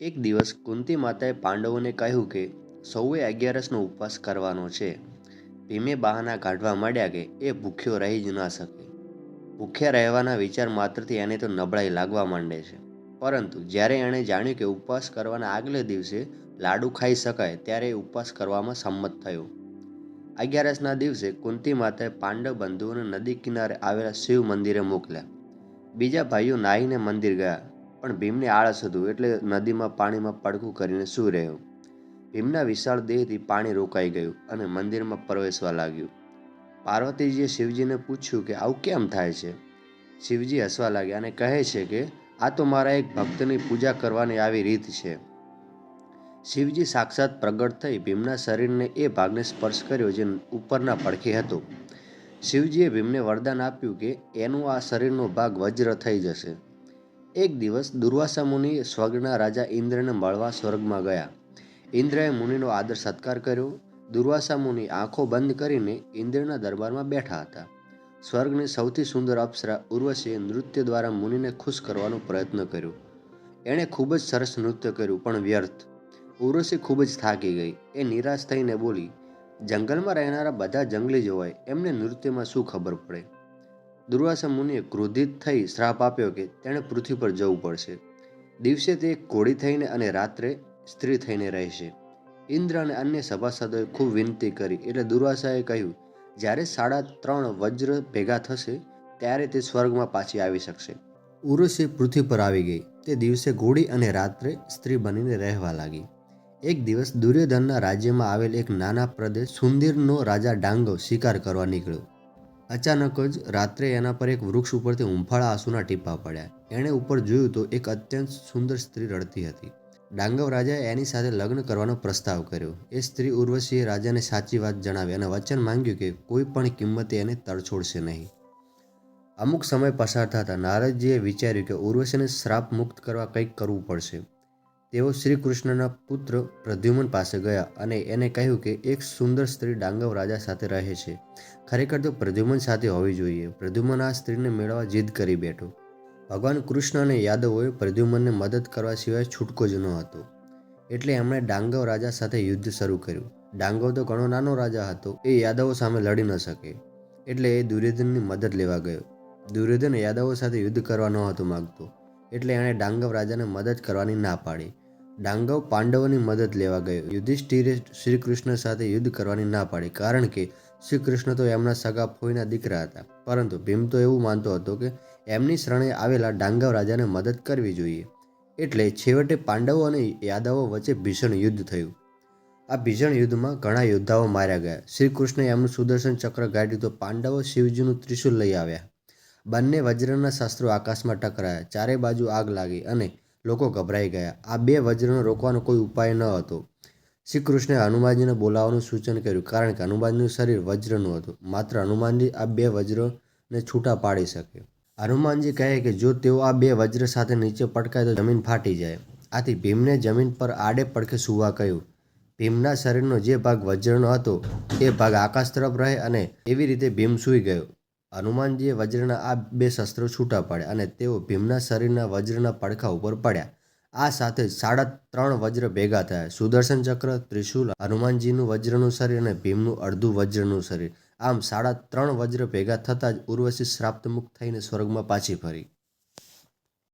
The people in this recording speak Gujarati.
એક દિવસ કુંતી માતાએ પાંડવોને કહ્યું કે સૌએ અગિયારસનો ઉપવાસ કરવાનો છે. ભીમે બહાના કાઢવા માંડ્યા કે એ ભૂખ્યો રહી જ ના શકે. ભૂખ્યા રહેવાના વિચાર માત્રથી એને તો નબળાઈ લાગવા માંડે છે. પરંતુ જ્યારે એણે જાણ્યું કે ઉપવાસ કરવાના આગલે દિવસે લાડુ ખાઈ શકાય ત્યારે ઉપવાસ કરવામાં સંમત થયો. અગિયારસના દિવસે કુંતી માતાએ પાંડવ બંધુઓને નદી કિનારે આવેલા શિવ મંદિરે મોકલ્યા. બીજા ભાઈઓ નાહીને મંદિર ગયા. પણ ભીમને આળસ હતું એટલે નદીમાં પાણીમાં પડખું કરીને સૂઈ રહ્યો. ભીમના વિશાળ દેહથી પાણી રોકાઈ ગયું અને મંદિરમાં પ્રવેશવા લાગ્યું. પાર્વતીજીએ શિવજીને પૂછ્યું કે, આવું કેમ થાય છે? શિવજી હસવા લાગ્યા અને કહે છે કે, આ તો મારા એક ભક્તની પૂજા કરવાની આવી રીત છે. શિવજી સાક્ષાત પ્રગટ થઈ ભીમના શરીરને એ ભાગને સ્પર્શ કર્યો જે ઉપરના પડખે હતો. શિવજીએ ભીમને વરદાન આપ્યું કે, એનું આ શરીરનો ભાગ વજ્ર થઈ જશે. એક દિવસ દુર્વાસા મુનિ સ્વર્ગના રાજા ઇન્દ્રને મળવા સ્વર્ગમાં ગયા. ઇન્દ્રએ મુનિનો આદર સત્કાર કર્યો. દુર્વાસા મુનિ આંખો બંધ કરીને ઇન્દ્રના દરબારમાં બેઠા હતા. સ્વર્ગની સૌથી સુંદર અપ્સરા ઉર્વશીએ નૃત્ય દ્વારા મુનિને ખુશ કરવાનો પ્રયત્ન કર્યો. એણે ખૂબ જ સરસ નૃત્ય કર્યું, પણ વ્યર્થ. ઉર્વશી ખૂબ જ થાકી ગઈ. એ નિરાશ થઈને બોલી, જંગલમાં રહેનારા બધા જંગલી જ હોય, એમને નૃત્યમાં શું ખબર પડે? દુર્વાસા મુનિએ ક્રોધિત થઈ શ્રાપ આપ્યો કે તેણે પૃથ્વી પર જવું પડશે. દિવસે તે કોળી થઈને અને રાત્રે સ્ત્રી થઈને રહેશે. ઇન્દ્ર અને અન્ય સભાસદોએ ખૂબ વિનંતી કરી એટલે દુર્વાસાએ કહ્યું, જ્યારે સાડા ત્રણ વજ્ર ભેગા થશે, ત્યારે તે સ્વર્ગમાં પાછી આવી શકશે. ઉર્વશી પૃથ્વી પર આવી ગઈ. તે દિવસે ઘોડી અને રાત્રે સ્ત્રી બનીને રહેવા લાગી. એક દિવસ દુર્યોધનના રાજ્યમાં આવેલ એક નાના પ્રદેશ સુંદીરનો રાજા ડાંગો શિકાર કરવા નીકળ્યો. અચાનક જ રાત્રે એના પર એક વૃક્ષ ઉપરથી હુંફાળા આંસુના ટીપા પડ્યા. એણે ઉપર જોયું તો એક અત્યંત સુંદર સ્ત્રી રડતી હતી. ડાંગવ રાજાએ એની સાથે લગ્ન કરવાનો પ્રસ્તાવ કર્યો. એ સ્ત્રી ઉર્વશીએ રાજાને સાચી વાત જણાવી અને વચન માંગ્યું કે કોઈ પણ કિંમતે એને તરછોડશે નહીં. અમુક સમય પસાર થતા નારદજીએ વિચાર્યું કે ઉર્વશીને શ્રાપ મુક્ત કરવા કંઈક કરવું પડશે. તેઓ શ્રી કૃષ્ણના પુત્ર પ્રદ્યુમન પાસે ગયા અને એને કહ્યું કે એક સુંદર સ્ત્રી ડાંગવ રાજા સાથે રહે છે. ખરેખર તો પ્રદ્યુમન સાથે હોવી જોઈએ. પ્રદ્યુમન આ સ્ત્રીને મેળવવા જીદ કરી બેઠો. ભગવાન કૃષ્ણ અને યાદવોએ પ્રદ્યુમનને મદદ કરવા સિવાય છૂટકો જ ન હતો. એટલે એમણે ડાંગવ રાજા સાથે યુદ્ધ શરૂ કર્યું. ડાંગવ તો ઘણો નાનો રાજા હતો. એ યાદવો સામે લડી ન શકે. એટલે એ દુર્યોધનની મદદ લેવા ગયો. દુર્યોધન યાદવો સાથે યુદ્ધ કરવા ન હતો માગતો. એટલે એણે ડાંગવ રાજાને મદદ કરવાની ના પાડી. ડાંગવ પાંડવોની મદદ લેવા ગયો. યુધિષ્ઠિરે શ્રી કૃષ્ણ સાથે યુદ્ધ કરવાની ના પાડી, કારણ કે શ્રી કૃષ્ણ તો એમના સગા ફોઈના દીકરા હતા. પરંતુ ભીમ તો એવું માનતો હતો કે એમની શરણે આવેલા ડાંગવ રાજાને મદદ કરવી જોઈએ. એટલે છેવટે પાંડવો અને યાદવો વચ્ચે ભીષણ યુદ્ધ થયું. આ ભીષણ યુદ્ધમાં ઘણા યોદ્ધાઓ માર્યા ગયા. શ્રી કૃષ્ણે એમનું સુદર્શન ચક્ર ગાઢ્યું તો પાંડવો શિવજીનું ત્રિશુલ લઈ આવ્યા. બંને વજ્રના શસ્ત્રો આકાશમાં ટકરાયા. ચારે બાજુ આગ લાગી અને લોકો ગભરાઈ ગયા. આ બે વજ્રનો રોકવાનો કોઈ ઉપાય ન હતો. શ્રી કૃષ્ણે હનુમાનજીને બોલાવવાનું સૂચન કર્યું કારણ કે હનુમાનજીનું શરીર વજ્રનું હતું. માત્ર હનુમાનજી આ બે વજ્રને છૂટા પાડી શકે. હનુમાનજી કહે કે જો તેઓ આ બે વજ્ર સાથે નીચે પટકાય તો જમીન ફાટી જાય. આથી ભીમને જમીન પર આડે પડખે સૂવા કહ્યું. ભીમના શરીરનો જે ભાગ વજ્રનો હતો, તે ભાગ આકાશ તરફ રહે અને એવી રીતે ભીમ સૂઈ ગયો. હનુમાનજીએ વજ્રના આ બે શસ્ત્રો છૂટા પાડ્યા અને તેઓ ભીમના શરીરના વજ્રના પડખા ઉપર પડ્યા. આ સાથે સાડા ત્રણ વજ્ર ભેગા થયા. સુદર્શન ચક્ર, ત્રિશુલ, હનુમાનજીનું વજ્રનું શરીર અને ભીમનું અડધું વજ્રનું શરીર. આમ સાડા ત્રણ વજ્ર ભેગા થતાં જ ઉર્વશી શ્રાપ્તમુક્ત થઈને સ્વર્ગમાં પાછી ફરી.